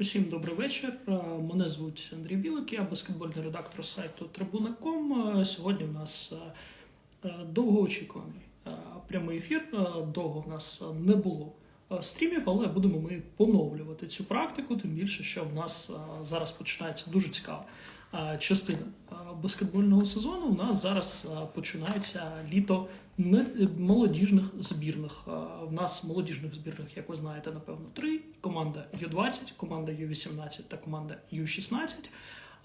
Усім добрий вечір. Е, Мене звуть Андрій Білик, я баскетбольний редактор сайту Трибуна.ком. Е, Сьогодні в нас е, довгоочікуваний прямий ефір. Довго в нас не було стрімів, але будемо ми поновлювати цю практику, тим більше, що в нас зараз починається дуже цікава частина баскетбольного сезону. У нас зараз починається літо молодіжних збірних. В нас молодіжних збірних, як ви знаєте, напевно, три: команда Ю-20, команда Ю-18 та команда Ю-16.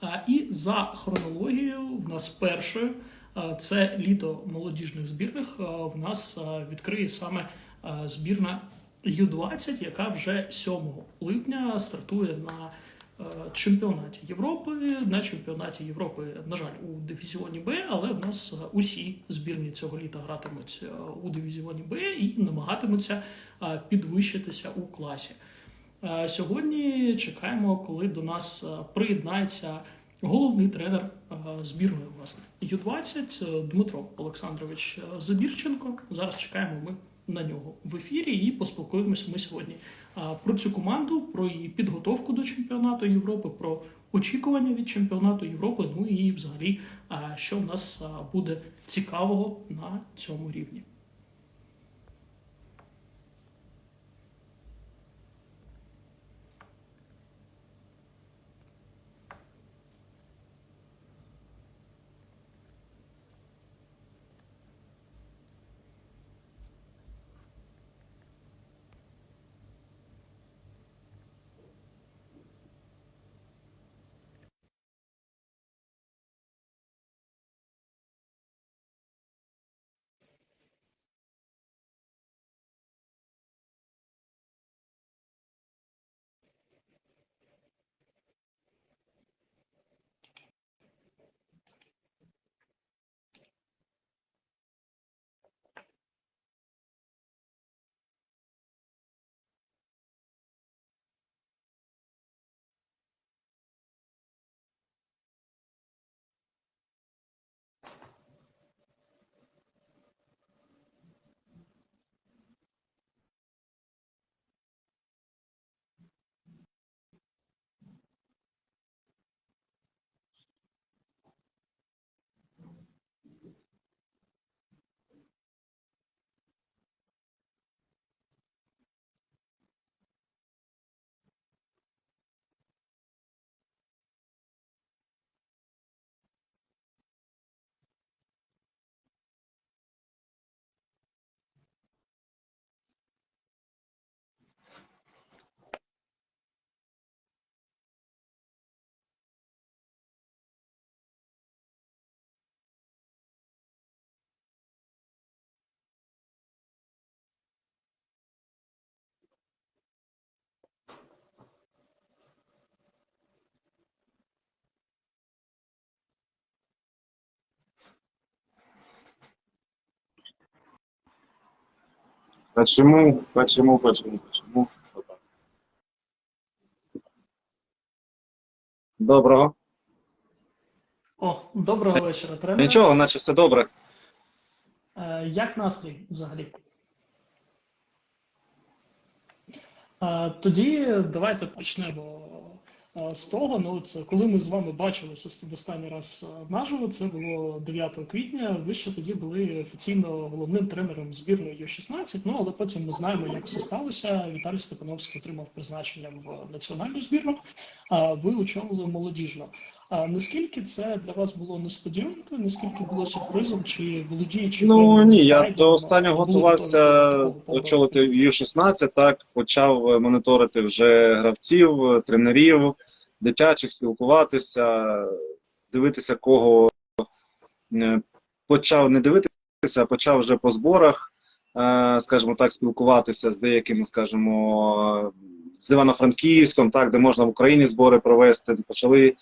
Е, І за хронологією, в нас першою це літо молодіжних збірних. В нас відкриє саме збірна Ю-20, яка вже 7 липня стартує на чемпіонаті Європи. На чемпіонаті Європи, на жаль, у дивізіоні Б, але в нас е, усі збірні цього літа гратимуть е, у дивізіоні Б і намагатимуться е, підвищитися у класі. Е, Сьогодні чекаємо, коли до нас е, приєднається головний тренер е, збірної власне Ю-20 е, Дмитро Олександрович е, Забірченко. Зараз чекаємо ми на нього в ефірі і поспілкуємося ми сьогодні е, про цю команду, про її підготовку до чемпіонату Європи, про очікування від чемпіонату Європи. Ну і взагалі, що в нас буде цікавого на цьому рівні. Почему, почему, почему, почему? Доброго. О, доброго вечора, тренер. Нічого, наче все добре. Е, Як настрій взагалі? Е, Тоді давайте почнемо з того. Ну, от, коли ми з вами бачилися останній раз е, наживо, це було 9 квітня. Ви ще тоді були офіційно головним тренером збірної Ю-16. Ну але потім ми знаємо, як все сталося. Віталій Степановський отримав призначення в національну збірну. А ви очолили молодіжну. А наскільки це для вас було несподіванкою? Наскільки було сюрпризом? Чи володіючи Ну ні, я до останнього готувався очолити Ю-16, так, почав е, моніторити вже гравців, е, тренерів, дитячих, спілкуватися, дивитися, кого е, почав не дивитися, а почав вже по зборах, е, скажімо так, спілкуватися з деякими, скажімо, з Івано-Франківськом, так, де можна в Україні збори провести, почали е,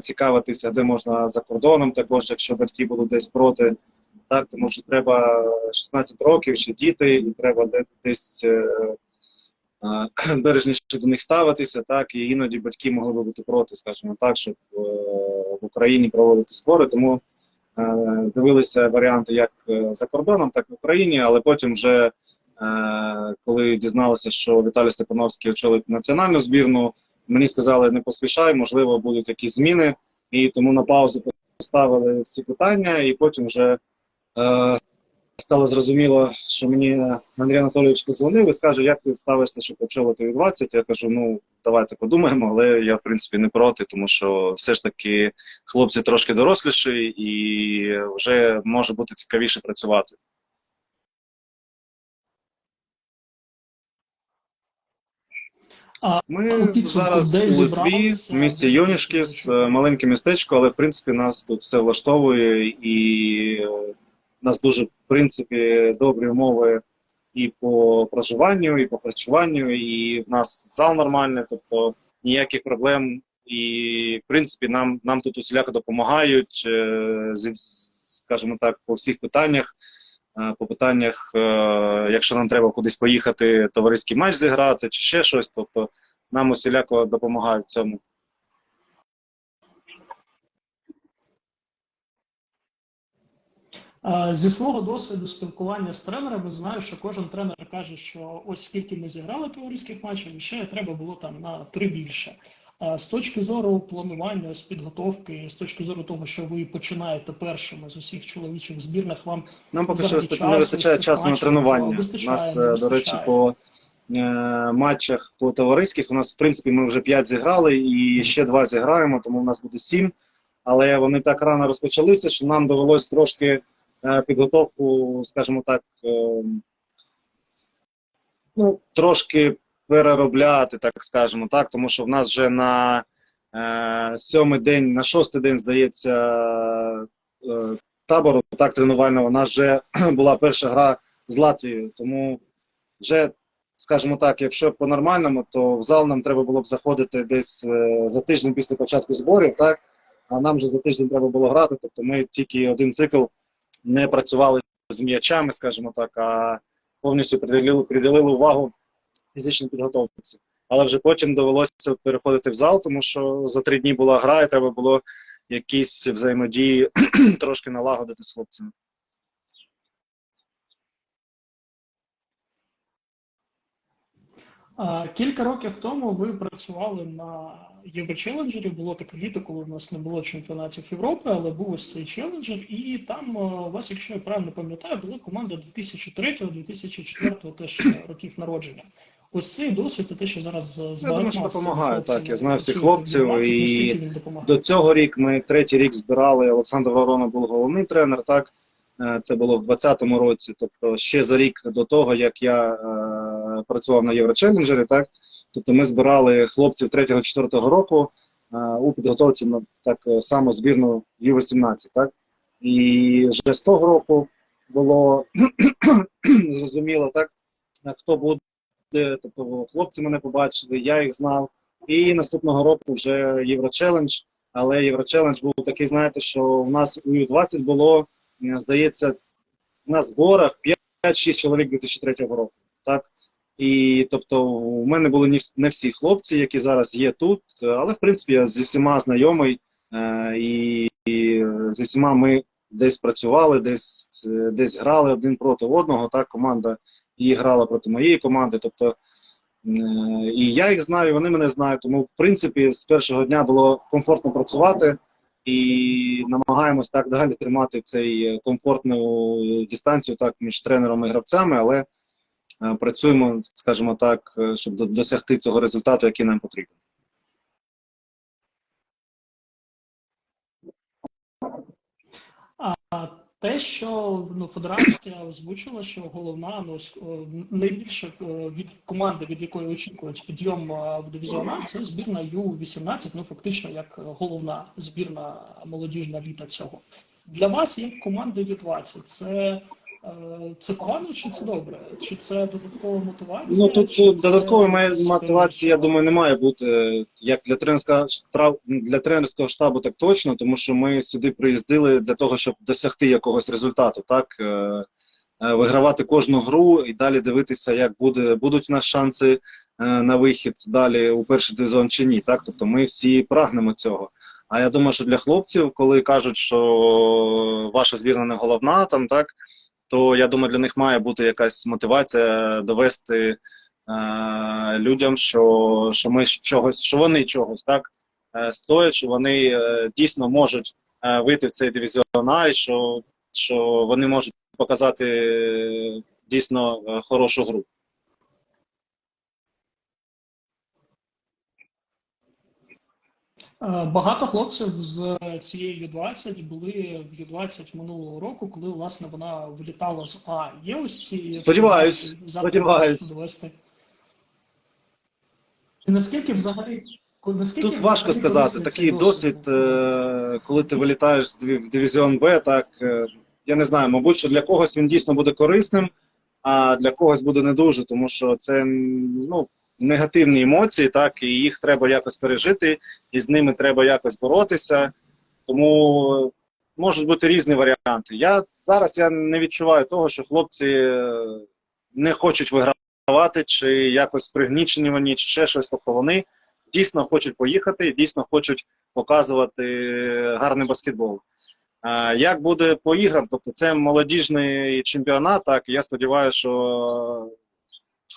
цікавитися, де можна за кордоном, також, якщо батьки будуть десь проти. Так, тому що треба 16 років, ще діти, і треба десь е, е, бережніше до них ставитися, так, і іноді батьки могли би бути проти, скажімо так, щоб е, в Україні проводити збори. Тому е, дивилися варіанти як е, за кордоном, так і в Україні, але потім вже, е, коли дізналися, що Віталій Степановський очолить національну збірну, мені сказали, не поспішай, можливо, будуть якісь зміни, і тому на паузу поставили всі питання, і потім вже е, стало зрозуміло, що мені Андрій Анатолійович подзвонив і скаже, як ти ставишся, щоб очолити у 20 Я кажу, ну давайте подумаємо, але я в принципі не проти, тому що все ж таки хлопці трошки доросліші і вже може бути цікавіше працювати. Ми зараз у Литві, в місті Йонішкіс, е, маленьке містечко, але в принципі нас тут все влаштовує, і е, нас дуже в принципі добрі умови і по проживанню, і по харчуванню, і в нас зал нормальний, тобто ніяких проблем. І в принципі нам, нам тут усіляко допомагають, е, скажімо так, по всіх питаннях. Е, По питаннях, е, якщо нам треба кудись поїхати, товариський матч зіграти чи ще щось, тобто нам усіляко допомагають в цьому. Зі свого досвіду спілкування з тренерами знаю, що кожен тренер каже, що ось скільки ми зіграли товариських матчів, ще треба було там на три більше. З точки зору планування, з підготовки, з точки зору того, що ви починаєте першими з усіх чоловічих збірних, вам Нам поки що вистачає- не вистачає часу на тренування. У нас, е, до речі, по е, матчах по товариських у нас, в принципі, ми вже 5 зіграли і ще 2 зіграємо, тому у нас буде 7. Але вони так рано розпочалися, що нам довелось трошки е, підготовку, скажімо так, е, ну, трошки переробляти, так скажемо так, тому що в нас вже на е, сьомий день, на шостий день, здається, е, табору так тренувального, у нас вже була перша гра з Латвією, тому вже, скажімо так, якщо по-нормальному, то в зал нам треба було б заходити десь е, за тиждень після початку зборів, так? А нам вже за тиждень треба було грати, тобто ми тільки один цикл не працювали з м'ячами, скажімо так, а повністю приділили, приділили увагу фізичній підготовці. Але вже потім довелося переходити в зал, тому що за три дні була гра, і треба було якісь взаємодії трошки налагодити з хлопцями. Кілька років тому ви працювали на Єврочеленджері. Було таке літо, коли в нас не було чемпіонатів Європи, але був ось цей челенджер. І там е, у вас, якщо я правильно пам'ятаю, була команда 2003-2004 теж е, років народження. Ось цей досвід, те, що зараз з думаю, багатьма що допомагає, так, я знаю всіх хлопців, і? До цього рік ми третій рік збирали. Олександр Ворона був головний тренер. Так Е, це було в 2020 році. Тобто ще за рік до того, як я е, працював на Єврочелленджері, так тобто ми збирали хлопців 3-4 року е, у підготовці на так е, само збірну Ю-18. Так і вже з того року було зрозуміло, так хто буде. Тобто хлопці мене побачили, я їх знав. І наступного року вже Єврочелендж. Але Єврочелендж був такий, знаєте, що у нас у Ю-20 було, здається, на зборах 5-6 чоловік 2003 року. Так? І тобто у мене були не всі хлопці, які зараз є тут, але в принципі я зі всіма знайомий, е, і, і зі всіма ми десь працювали, десь, е, десь грали один проти одного. Так, команда і грала проти моєї команди. Тобто Е, І я їх знаю, і вони мене знають. Тому, в принципі, з першого дня було комфортно працювати і намагаємось так далі тримати цей комфортну дистанцію так між тренером і гравцями, але е, працюємо, скажімо так, е, щоб досягти цього результату, який нам потрібен. А те, що ну, федерація озвучила, що головна, ну с- найбільше е, від команди, від якої очікують підйом е, в дивізіона, це збірна Ю-18, ну фактично як е, головна збірна молодіжна літа цього. Для вас, як команди Ю-20, це, е, це погано чи це добре? Чи це додаткова мотивація? Ну тут це додаткової має- якась я думаю, не має бути як для тренерського штабу, для тренерського штабу, так точно, тому що ми сюди приїздили для того, щоб досягти якогось результату, так е, е, вигравати кожну гру і далі дивитися, як буде будуть у нас шанси е, на вихід далі у перший дивізіон чи ні. Так, тобто ми всі прагнемо цього. А я думаю, що для хлопців, коли кажуть, що ваша збірна не головна, там так то я думаю, для них має бути якась мотивація довести е, людям, що, що ми чогось, що вони чогось так е, стоять, що вони е, дійсно можуть е, вийти в цей дивізіон А, і що, що вони можуть показати дійсно хорошу гру. Багато хлопців з цієї Ю-20 були в Ю-20 минулого року, коли власне вона вилітала з А. Є ось ці Сподіваюсь, сподіваюсь. довести. І наскільки взагалі наскільки Тут важко взагалі сказати. Такий досвід, е, коли ти вилітаєш в дивізіон Б, так е, я не знаю, мабуть, що для когось він дійсно буде корисним, а для когось буде не дуже, тому що це ну, негативні емоції, так, і їх треба якось пережити, і з ними треба якось боротися. Тому можуть бути різні варіанти. Я зараз я не відчуваю того, що хлопці е, не хочуть вигравати, чи якось пригнічені чи ще щось. Тобто вони дійсно хочуть поїхати, дійсно хочуть показувати гарний баскетбол. Як буде по іграм? Тобто це молодіжний чемпіонат, так я сподіваюся, що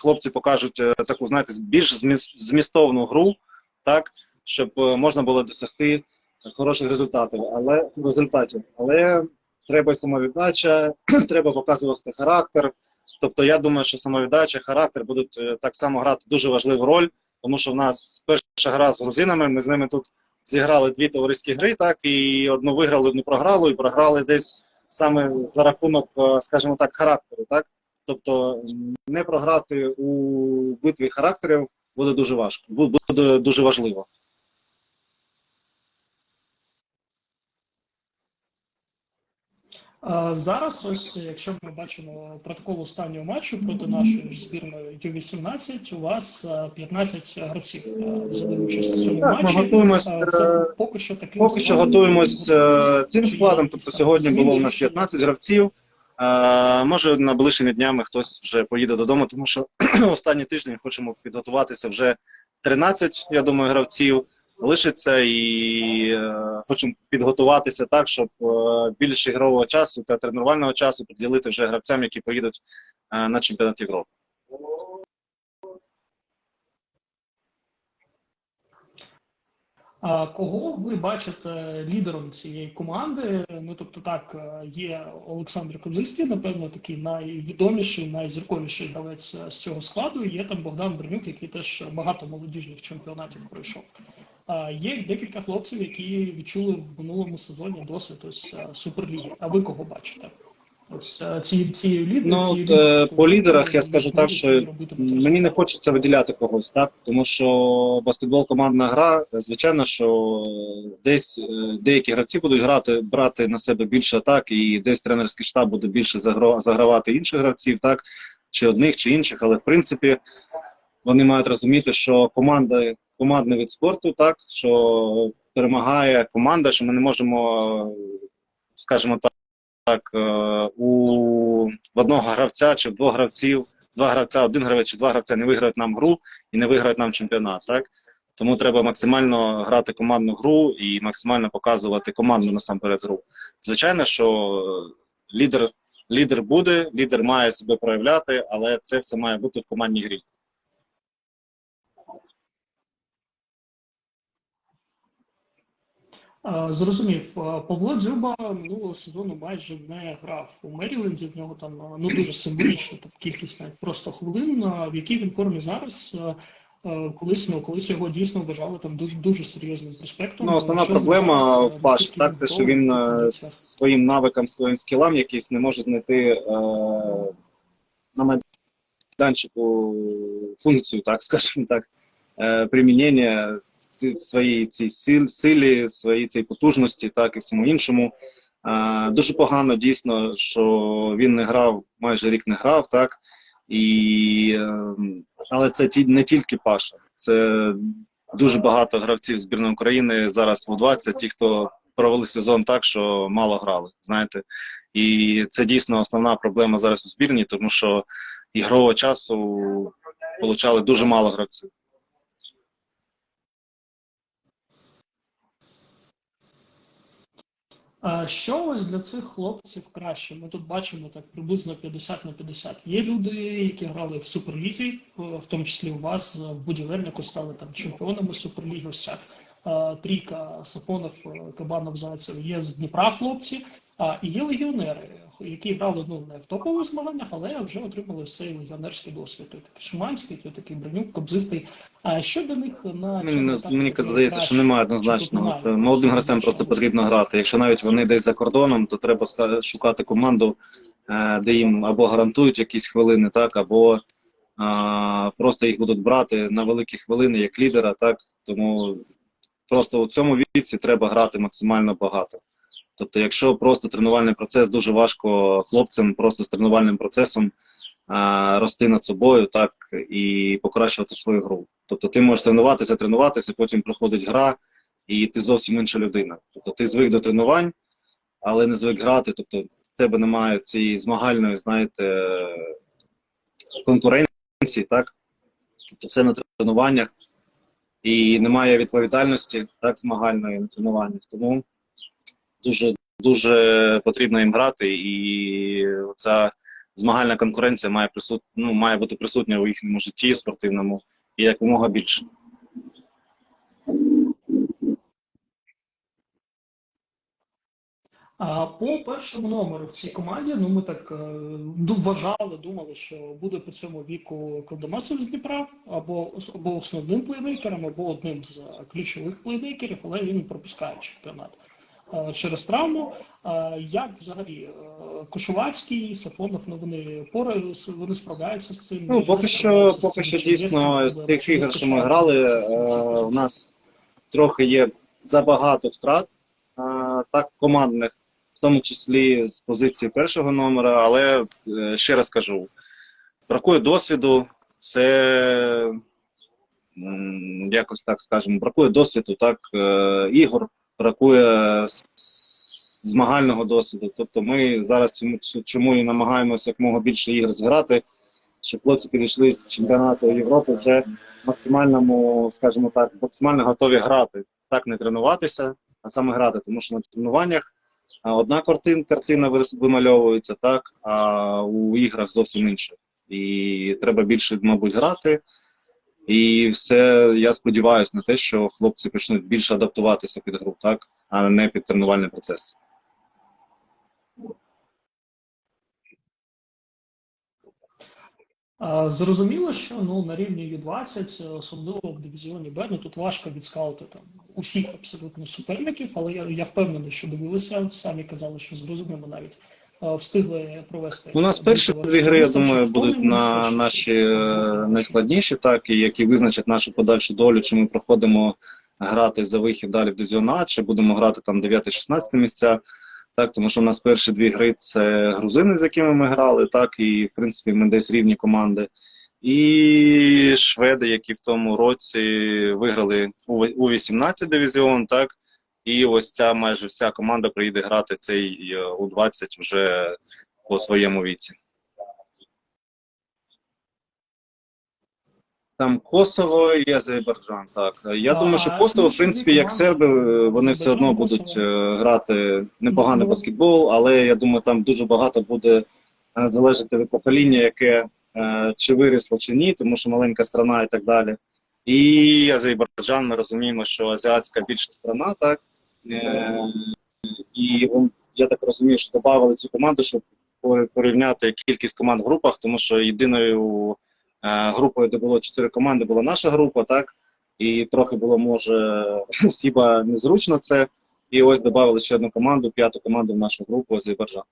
хлопці покажуть е, таку, знаєте, більш змістовну гру, так, щоб е, можна було досягти хороших результатів. Але результатів. Але треба і самовіддача, треба показувати характер. Тобто, я думаю, що самовіддача, характер будуть е, так само грати дуже важливу роль, тому що в нас перша гра з грузинами, ми з ними тут зіграли дві товариські гри, так, і одну виграли, одну програли, і програли десь саме за рахунок, скажімо так, характеру. Так? Тобто не програти у битві характерів буде дуже важко, буде дуже важливо. Зараз, ось якщо ми бачимо протокол останнього матчу проти нашої збірної Ю-18, у вас е, 15 гравців взяли участь у цьому Так, ми готуємось, Це е, поки що таким Поки що готуємось е, цим складом. Тобто сьогодні було у нас чи 15 гравців. Е, Може, наближчими днями хтось вже поїде додому, тому що останній тиждень хочемо підготуватися вже 13, я думаю, гравців лишиться і е, хочемо підготуватися так, щоб е, більше ігрового часу та тренувального часу приділити вже гравцям, які поїдуть е, на чемпіонат Європи. Кого ви бачите лідером цієї команди? Ну тобто, так е, є Олександр Козистій, напевно, такий найвідоміший, найзірковіший гравець е, з цього складу. Є там Богдан Бронюк, який теж багато молодіжних чемпіонатів пройшов. А є декілька хлопців, які відчули в минулому сезоні досвід ось е, суперліги. А ви кого бачите? Ось ці лідери. Ну, ці от, е, по лідерах я скажу так, що Мені не хочеться виділяти когось, так? Тому що баскетбол командна гра, звичайно, що десь е, деякі гравці будуть грати, брати на себе більше атак, і десь тренерський штаб буде більше загравати інших гравців, так? Чи одних, чи інших, але в принципі вони мають розуміти, що команда командний вид спорту, так, що перемагає команда, що ми не можемо, скажімо так, так, е, у в одного гравця чи в двох гравців, два гравця, один гравець чи два гравця не виграють нам гру і не виграють нам чемпіонат. Так? Тому треба максимально грати командну гру і максимально показувати командну насамперед гру. Звичайно, що лідер, лідер буде, лідер має себе проявляти, але це все має бути в командній грі. Зрозумів. Павло Дзюба минулого сезону майже не грав у Меріленді. В нього там ну дуже символічна там, кількість навіть просто хвилин. В якій він формі зараз? Колись ну колись його дійсно вважали там дуже дуже серйозним проспектом. Ну, основна Що проблема Паш, так, це що він своїм навикам, своїм скілам якийсь не може знайти е, на майданчику функцію, так скажімо так, примінення своєї цій силі, своїй цій потужності, так і всьому іншому. Е, дуже погано дійсно, що він не грав, майже рік не грав, так. І, е, але це не тільки Паша, це дуже багато гравців збірної України зараз в 20 ті, хто провели сезон так, що мало грали. Знаєте, і це дійсно основна проблема зараз у збірні, тому що ігрового часу получали дуже мало гравців. Що ось для цих хлопців краще? Ми тут бачимо так приблизно 50 на 50. Є люди, які грали в суперлізі, в тому числі у вас в будівельнику стали там чемпіонами суперліги. Е, трійка Сафонов, е, Кабанов, Зайцев. Є з Дніпра хлопці, а є легіонери, які грали ну не в топових змаганнях, але вже отримали цей легіонерський досвід. Той такий Шиманський, той такий Бронюк, Кобзистий. А що для них на Мені, етапі мені здається, що немає Чи тут однозначно. немає? Молодим гравцям просто потрібно грати. Якщо навіть вони десь за кордоном, то треба шукати команду, е, де їм або гарантують якісь хвилини, так, або а, просто їх будуть брати на великі хвилини як лідера, так. Тому просто у цьому віці треба грати максимально багато. Тобто, якщо просто тренувальний процес дуже важко хлопцям просто з тренувальним процесом а, рости над собою, так і покращувати свою гру. Тобто ти можеш тренуватися, тренуватися, потім проходить гра, і ти зовсім інша людина. Тобто ти звик до тренувань, але не звик грати. Тобто в тебе немає цієї змагальної, знаєте, конкуренції, так? Тобто все на тренуваннях і немає відповідальності так змагальної на тренуваннях. Тому дуже дуже потрібно їм грати, і ця змагальна конкуренція має присут... ну, має бути присутня у їхньому житті спортивному і якомога більше. По першому номеру в цій команді, ну ми так е, вважали, думали, що буде по цьому віку Колдомасов з Дніпра, або або основним плеймейкером, або одним з ключових плеймейкерів, але він пропускає чемпіонат через травму. Е, Як взагалі е, Кошувацький, Сафонов, ну вони пораються, вони справляються з цим. Ну, поки що, поки що дійсно з тих ігор, що ми грали, е, у нас трохи є забагато втрат, е, так командних, в тому числі з позиції першого номера. Але е, ще раз кажу, бракує досвіду, це якось так скажемо, бракує досвіду, так, е, ігор, бракує змагального досвіду. Тобто ми зараз цьому чому і намагаємося якомога більше ігр зграти, щоб хлопці підійшли з чемпіонату Європи вже максимальному, скажімо так, максимально готові грати. Так не тренуватися, а саме грати. Тому що на тренуваннях одна картин, картина вимальовується, так, а у іграх зовсім інше. І треба більше, мабуть, грати. І все, я сподіваюся на те, що хлопці почнуть більше адаптуватися під гру, так, а не під тренувальний процес. Зрозуміло, що ну на рівні Ю-20, особливо в дивізіоні Б, ну тут важко відскаути там усіх абсолютно суперників, але я, я впевнений, що дивилися, самі казали, що з розумними навіть е, встигли провести. У нас перші дві гри, я думаю, будуть на наші е, найскладніші, так, і які визначать нашу подальшу долю, чи ми проходимо грати за вихід далі в дивізіон чи будемо грати там 9-16 місця. Так, тому що в нас перші дві гри це грузини, з якими ми грали, так, і в принципі ми десь рівні команди. І шведи, які в тому році виграли у 18 дивізіон, так. І ось ця майже вся команда приїде грати цей е, У-20 вже по своєму віці. Там Косово і Азербайджан. Так. Я А, думаю, що Косово, в принципі, як серби, вони все одно будуть е, грати непоганий Ну, баскетбол, але я думаю, там дуже багато буде е, залежати від покоління, яке е, чи вирісло, чи ні, тому що маленька страна і так далі. І Азербайджан, ми розуміємо, що азіатська більша страна, так. Е, і я так розумію, що додали цю команду, щоб порівняти кількість команд в групах, тому що єдиною е, групою, де було чотири команди, була наша група, так? І трохи було, може, хіба незручно це. І ось додали ще одну команду, п'яту команду в нашу групу Азербайджан.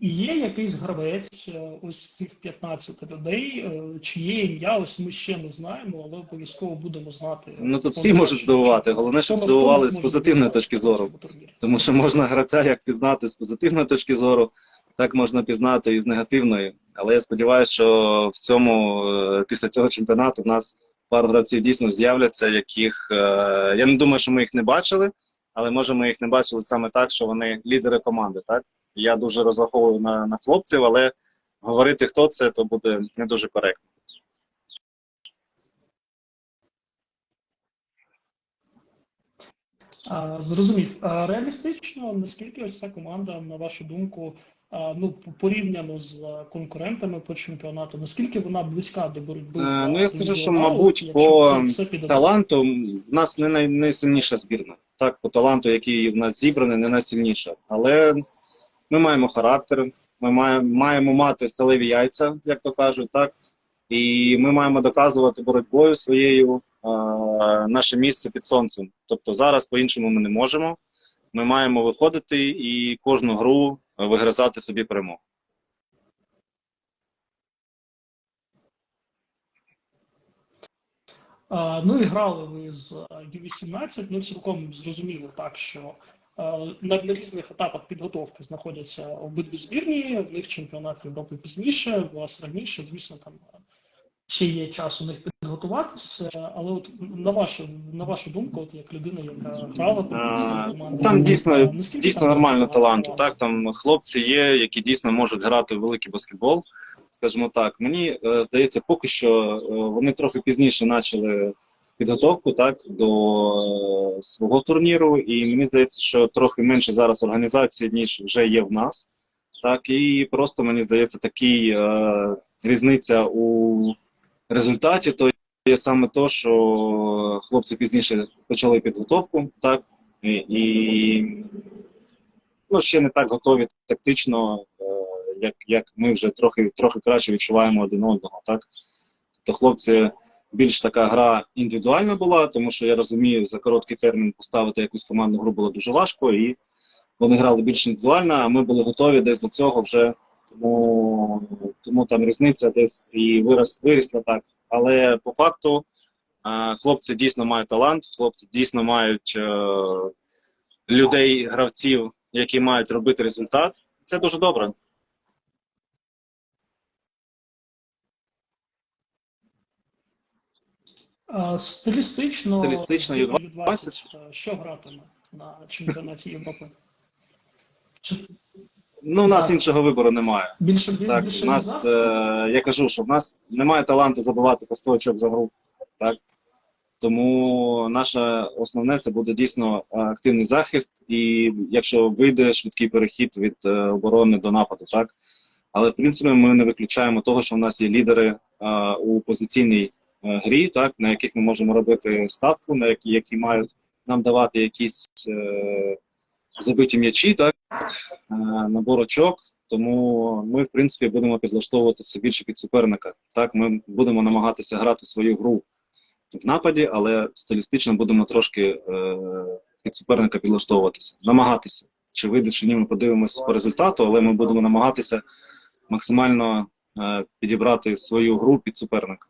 Є якийсь гравець е, ось цих 15 людей, е, чиє ім'я ось ми ще не знаємо, але обов'язково будемо знати. Ну тут всі можуть здивувати. Головне, щоб здивували з позитивної точки зору. Тому що можна гравця як пізнати з позитивної точки зору, так можна пізнати і з негативної. Але я сподіваюся, що в цьому е, після цього чемпіонату в нас пару гравців дійсно з'являться, яких я не думаю, що ми їх не бачили, але може ми їх не бачили саме так, що вони лідери команди. Так я дуже розраховую на, на хлопців, але говорити хто це, то буде не дуже коректно. Зрозумів. Реалістично, наскільки ось ця команда, на вашу думку, ну порівняно з конкурентами по чемпіонату, наскільки вона близька до боротьби? Е, ну я скажу, що мабуть, по таланту в нас не найсильніша збірна. Так, по таланту, який в нас зібраний, не найсильніша. Але ми маємо характер, ми маємо, маємо мати сталеві яйця, як то кажуть, так. І ми маємо доказувати боротьбою своєю е, наше місце під сонцем. Тобто зараз по-іншому ми не можемо. Ми маємо виходити і кожну гру вигризати собі перемогу. Ну і грали ви з а, U18, ну цілком зрозуміло так, що на, на різних етапах підготовки знаходяться обидві збірні, в них чемпіонат Європи пізніше, у вас раніше, звісно, там ще є час у них підготуватися, але от на вашу, на вашу думку, от як людина, яка грала команди, Там дійсно, наскільки дійсно там нормально таланту. Так, там хлопці є, які дійсно можуть грати в великий баскетбол. Скажімо так, мені е, здається, поки що е, вони трохи пізніше почали підготовку так, до е, свого турніру, і мені здається, що трохи менше зараз організації, ніж вже є в нас. Так, і просто мені здається, такий е, різниця у результаті, то є саме то, що хлопці пізніше почали підготовку, так, і, і ну, ще не так готові тактично, е, як, як ми вже трохи, трохи краще відчуваємо один одного. Так? То хлопці більш така гра індивідуальна була, тому що я розумію, за короткий термін поставити якусь командну гру було дуже важко, і вони грали більш індивідуально, а ми були готові десь до цього вже. Тому, тому там різниця десь і вирос, вирісла так. Але по факту хлопці дійсно мають талант, хлопці дійсно мають е, людей, гравців, які мають робити результат. Це дуже добре. Стилістично, Стилістично збірна U20. U20, е, що гратиме на чемпіонаті Європи? Ну, у нас Так. іншого вибору немає. більше Так, більше у нас, е, я кажу, що в нас немає таланту забивати по 100 очок за гру. Так? Тому наше основне це буде дійсно е, активний захист, і якщо вийде швидкий перехід від е, оборони до нападу, так. Але в принципі ми не виключаємо того, що в нас є лідери е, у позиційній грі, так, на яких ми можемо робити ставку, на які, які мають нам давати якісь е, забиті м'ячі, так, е, набор очок. Тому ми, в принципі, будемо підлаштовуватися більше під суперника. Так, ми будемо намагатися грати свою гру в нападі, але стилістично будемо трошки е, під суперника підлаштовуватися, намагатися. Чи вийде, чи ні, ми подивимося по результату, але ми будемо намагатися максимально е, підібрати свою гру під суперника.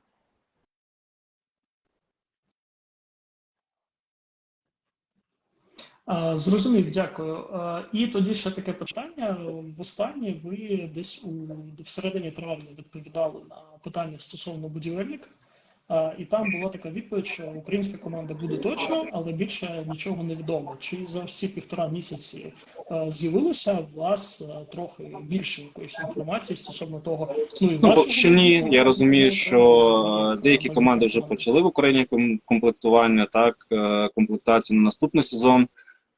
Зрозумів, дякую. І тоді ще таке питання. Востаннє ви десь у всередині травня відповідали на питання стосовно будівельника. І там була така відповідь, що українська команда буде точно, але більше нічого не відомо. Чи за всі півтора місяці з'явилося у вас трохи більше якоїсь інформації стосовно того, ну і Ну, поки що ні. Я розумію, що деякі команди вже почали в Україні комплектування, так, комплектацію на наступний сезон.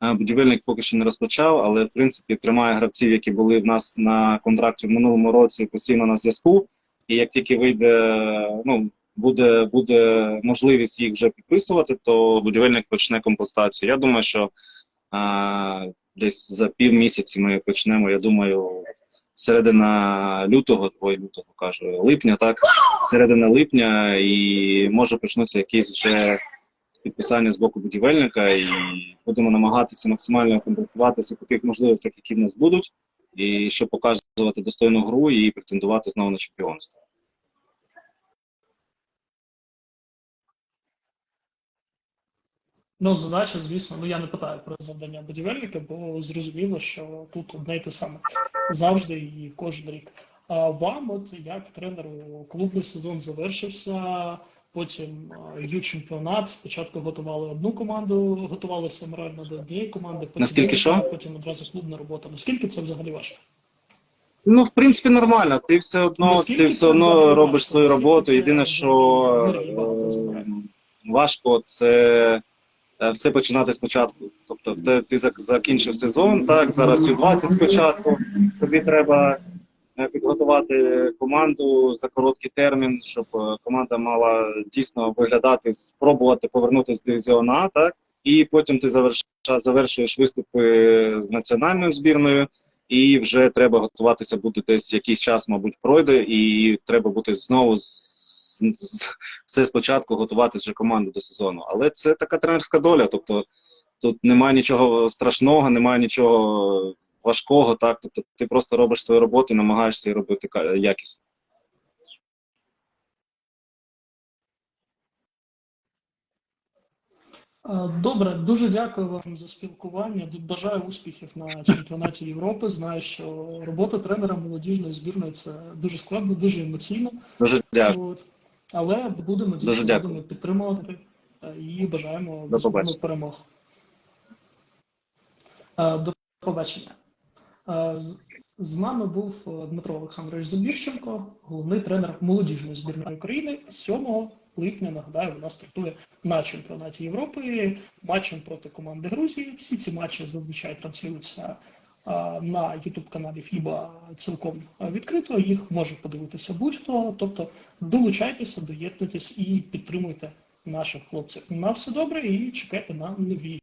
Е, Будівельник поки що не розпочав, але в принципі тримає гравців, які були в нас на контракті в минулому році, постійно на зв'язку. І як тільки вийде, ну буде, буде можливість їх вже підписувати, то будівельник почне комплектацію. Я думаю, що а, десь за півмісяці ми почнемо. Я думаю, середина лютого, ой, лютого кажу, липня, так, середина липня, і може почнуться якісь вже підписання з боку будівельника, і будемо намагатися максимально комплектуватися по тих можливостях, які в нас будуть, і щоб показувати достойну гру і претендувати знову на чемпіонство. Ну, задача, звісно, ну я не питаю про завдання будівельника, бо зрозуміло, що тут одне й те саме завжди і кожен рік. А вам, от як тренеру, клубний сезон завершився, потім Ю-чемпіонат. Спочатку готували одну команду, готувалися морально до однієї команди, потім Наскільки що? потім одразу клубна робота. Наскільки це взагалі важко? Ну, в принципі, нормально. Ти все одно, Наскільки ти все одно робиш важко? свою роботу. це Єдине, що е, важко, це е, все починати спочатку. Тобто, ти закінчив сезон, так, зараз U20 спочатку. Тобі треба підготувати команду за короткий термін, щоб е, команда мала дійсно виглядати, спробувати повернутися в дивізіон А, так, і потім ти заверш- завершуєш виступи з національною збірною. І вже треба готуватися буде десь якийсь час, мабуть, пройде, і треба бути знову з, з, все спочатку готувати вже команду до сезону. Але це така тренерська доля. Тобто тут немає нічого страшного, немає нічого важкого. Так, тобто ти просто робиш свою роботу і намагаєшся її робити якісно. Добре, дуже дякую вам за спілкування. Бажаю успіхів на чемпіонаті Європи. Знаю, що робота тренера молодіжної збірної це дуже складно, дуже емоційно. Дуже дякую. От. Але будемо Дуже дякую. будемо підтримувати е, і бажаємо До перемог. Е, До побачення. Е, з- нами був е, Дмитро Олександрович Забірченко, головний тренер молодіжної збірної України. 7 липня, нагадаю, вона стартує на чемпіонаті Європи матчем проти команди Грузії. Всі ці матчі зазвичай транслюються е, на youtube каналі FIBA цілком відкрито. Їх може подивитися будь-хто. Тобто долучайтеся, доєднуйтесь і підтримуйте наших хлопців. На все добре і чекайте на нові